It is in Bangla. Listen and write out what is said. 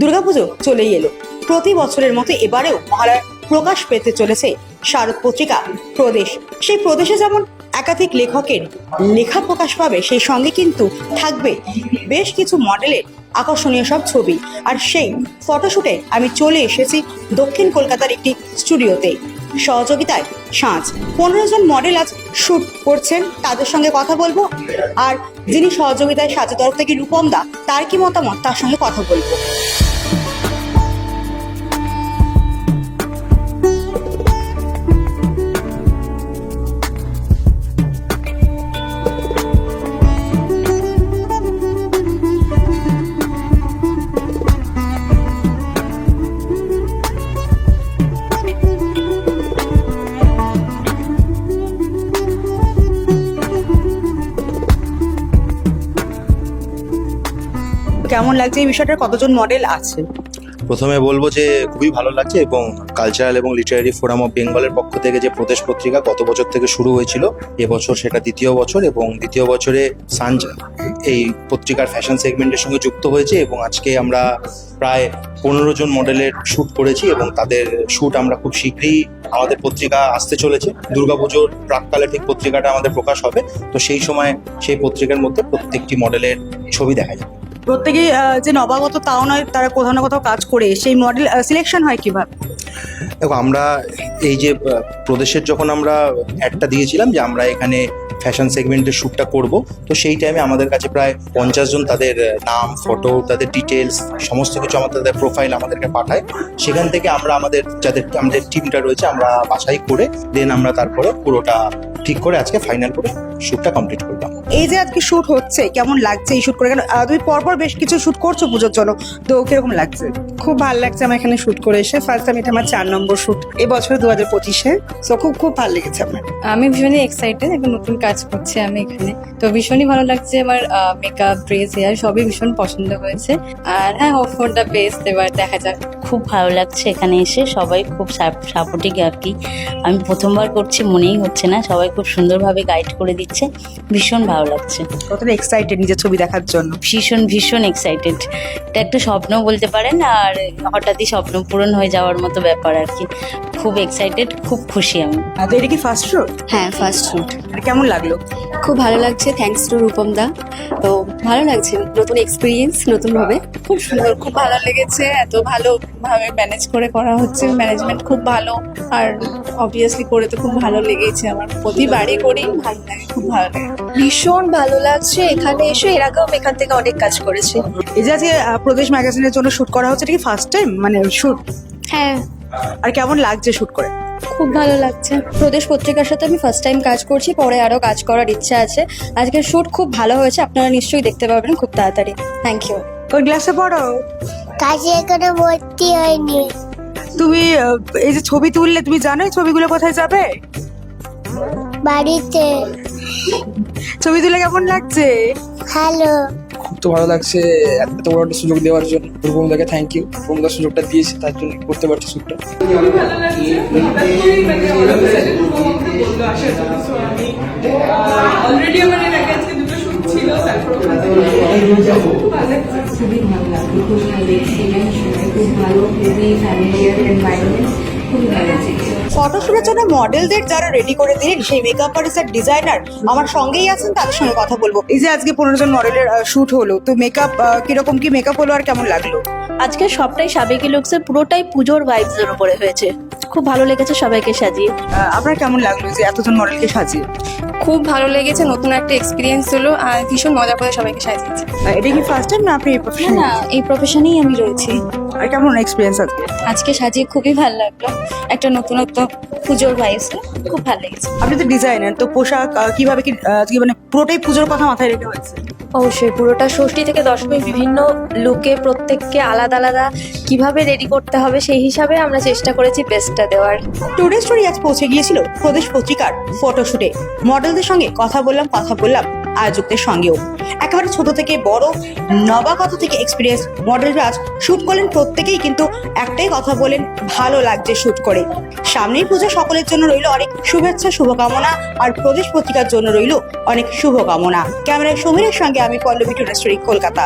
দুর্গাপুজো চলেই এলো। প্রতি বছরের মতো এবারেও মহালয়ার প্রকাশ পেতে চলেছে শারদ পত্রিকা, প্রদেশ। সেই প্রদেশে যেমন একাধিক লেখকের লেখা প্রকাশ পাবে, সেই সঙ্গে কিন্তু থাকবে বেশ কিছু মডেলের আকর্ষণীয় সব ছবি। আর সেই ফটোশুটে আমি চলে এসেছি দক্ষিণ কলকাতার একটি স্টুডিওতে। সহযোগিতায় সাঁচ পনেরো জন মডেল আজ শ্যুট করছেন, তাদের সঙ্গে কথা বলব। আর যিনি সহযোগিতায় সাজের তরফ থেকে রূপম দা, তার কি মতামত? তার সঙ্গে কথা বলব। কেমন লাগছে এই বিষয়টার? কতজন মডেল আছে? প্রথমে বলব যে খুবই ভালো লাগছে এবং কালচারাল এবং লিটারারি ফোরাম অফ বেঙ্গলের পক্ষ থেকে যে প্রদেশ পত্রিকা গত বছর থেকে শুরু হয়েছিল এবছর সেটা দ্বিতীয় বছর এবং দ্বিতীয় বছরে সানজ, এই পত্রিকার ফ্যাশন সেগমেন্টের সঙ্গে যুক্ত হয়েছে এবং আজকে আমরা প্রায় পনেরো জন মডেলের শ্যুট করেছি এবং তাদের শ্যুট আমরা খুব শীঘ্রই আমাদের পত্রিকা আসতে চলেছে। দুর্গাপুজোর প্রাককালে ঠিক পত্রিকাটা আমাদের প্রকাশ হবে, তো সেই সময় সেই পত্রিকার মধ্যে প্রত্যেকটি মডেলের ছবি দেখা যাবে। প্রত্যেকেই যে নবাগত তাও নয়, তারা কোথাও না কোথাও কাজ করে। সেই মডেল সিলেকশন হয় কীভাবে? দেখো, আমরা এই যে প্রদেশের যখন আমরা অ্যাডটা দিয়েছিলাম যে আমরা এখানে ফ্যাশন সেগমেন্টের শ্যুটটা করব, তো সেই টাইমে আমাদের কাছে প্রায় পঞ্চাশ জন তাদের নাম ফটো তাদের ডিটেলস সমস্ত কিছু আমাদের, তাদের প্রোফাইল আমাদেরকে পাঠায়। সেখান থেকে আমরা আমাদের, যাদের, আমাদের টিমটা রয়েছে, আমরা বাছাই করে দেন আমরা তারপরে পুরোটা ঠিক করে আজকে ফাইনাল করে শ্যুটটা কমপ্লিট করলাম এই যে আজকে শুট হচ্ছে কেমন লাগছে এই শুট করে? কেন তুমি পরপর বেশ কিছু শুট করছ পুজোর জন্য তো কীরকম লাগছে? খুব ভালো লাগছে আমার এখানে শুট করে এসে। ফার্স্ট টাইম এটা আমার চার নম্বর শুট এবছর দু হাজার পঁচিশে সো খুব খুব ভালো লেগেছে আমার। আমি ভীষণই এক্সাইটেড একটা নতুন কাজ করছি আমি এখানে। তো ভীষণই ভালো লাগছে আমার মেকআপ ড্রেস হেয়ার সবই ভীষণ পছন্দ হয়েছে। আর হ্যাঁ হোপ ফর দ্য বেস্ট এবার দেখা যাক। খুব ভালো লাগছে এখানে এসে সবাই খুব সাপোর্টিভ আর কি। আমি প্রথমবার করছি মনেই হচ্ছে না সবাই খুব সুন্দরভাবে গাইড করে দিচ্ছে। ভীষণ ভালো লাগছে। কতটা এক্সাইটেড নিজের ছবি দেখার জন্য? ভীষণ ভীষণ এক্সাইটেড এটা একটা স্বপ্ন বলতে পারেন আর হঠাৎই স্বপ্ন পূরণ হয়ে যাওয়ার মতো ব্যাপার আর কি। খুব এক্সাইটেড খুব খুশি আমি। আর এটা কি ফার্স্ট শুট হ্যাঁ ফার্স্ট শুট আর কেমন লাগল? খুব ভালো লাগছে। Thanks to Rupam da. তো ভালো লাগছে। নতুন এক্সপিরিয়েন্স নতুন ভাবে খুব সুন্দর খুব ভালো লেগেছে। এত ভালো ভাবে ম্যানেজ করে করা হচ্ছে। ম্যানেজমেন্ট খুব ভালো। আর অবভিয়াসলি করে তো খুব ভালো লেগেছে আমার। প্রতিবারই করি ভালো লাগে খুব ভালো লাগে। ভীষণ ভালো লাগছে। এখানে এসে এর আগেও আমি এখান থেকে অনেক কাজ করেছি। এই যে আজকে প্রদেশ ম্যাগাজিনের জন্য শুট করা হচ্ছে এটা কি ফার্স্ট টাইম মানে শুট হ্যাঁ। আর কেমন লাগছে শুট করে? খুব ভালো লাগছে। প্রদেশ পত্রিকার সাথে আমি ফার্স্ট টাইম কাজ করছি পরে আরও কাজ করার ইচ্ছা আছে। আজকের শ্যুট খুব ভালো হয়েছে আপনারা নিশ্চয়ই দেখতে পাবেন খুব তাড়াতাড়ি। থ্যাংক ইউ ওই গ্লাসে পড়ো। কাজে এখানে ভর্তি হয়নি। তুমি এই যে ছবি তুললে তুমি জানো এই ছবিগুলো কোথায় যাবে? বাড়িতে। ছবি তুলে কেমন লাগছে? হ্যালো খুব তো ভালো লাগছে এত বড় একটা সুযোগ দেওয়ার জন্য। রূপমদাকে থ্যাংক ইউ রূপমদা সুযোগটা দিয়েছে, তার জন্য করতে পারছি শ্যুটটা শুট ছিল তারপর খুবই ভালো লাগল খুব ভালো এক্সপিরিয়েন্স খুব ভালো খুবই ফ্যামিলিয়ার এনভায়রনমেন্ট ভালো লাগছে ফটোশুটের জন্য মডেলদের যারা রেডি করে দিলেন সেই মেকআপ আর্টিস্ট ডিজাইনার আমার সঙ্গেই আছেন তাদের সঙ্গে কথা বলব। এই যে আজকে পনেরো জন মডেলের শুট হলো তো মেকআপ কীরকম কি মেকআপ হলো আর কেমন লাগল? আজকে সবটাই সাবেকি লুকসে পুরোটাই পুজোর ভাইবসের উপরে হয়েছে। খুব ভালো লেগেছে সবাইকে সাজিয়ে। আপনার কেমন লাগল যে এতজন মডেলকে সাজিয়ে? খুব ভালো লেগেছে নতুন একটা এক্সপিরিয়েন্স হলো আর ভীষণ মজা করে সবাইকে সাজিয়েছে। এটা কি ফার্স্ট টাইম না আপনি না professional? না এই প্রফেশনেই আমি রয়েছি। আর কেমন এক্সপিরিয়েন্স আজকে? আজকে সাজিয়ে খুবই ভালো লাগল। একটা নতুনত্ব পুজোর ভাইবস খুব ভালো লেগেছে। আপনি তো ডিজাইনার তো পোশাক কীভাবে কি আজকে মানে পুরোটাই পুজোর কথা মাথায় রেখে হয়েছে? অবশ্যই পুরোটা ষষ্ঠী থেকে দশমী বিভিন্ন লুকে প্রত্যেককে আলাদা আলাদা কীভাবে রেডি করতে হবে সেই হিসাবে আমরা চেষ্টা করেছি বেস্টটা দেওয়ার। টুডে স্টোরি আজ পৌঁছে গিয়েছিল প্রদেশ পত্রিকার ফটোশুটে মডেলদের সঙ্গে কথা বললাম কথা বললাম। আয়োজকদের সঙ্গেও। একেবারে ছোট থেকে বড়, নবাগত থেকে এক্সপিরিয়েন্স মডেলরাজ শ্যুট করলেন প্রত্যেকেই কিন্তু একটাই কথা বলেন, ভালো লাগছে শ্যুট করে। সামনেই পূজা সকলের জন্য রইল অনেক শুভেচ্ছা, শুভকামনা আর প্রদেশ পত্রিকার জন্য রইল অনেক শুভকামনা। ক্যামেরায় সমীরের সঙ্গে আমি পল্লবী টুডে কলকাতা।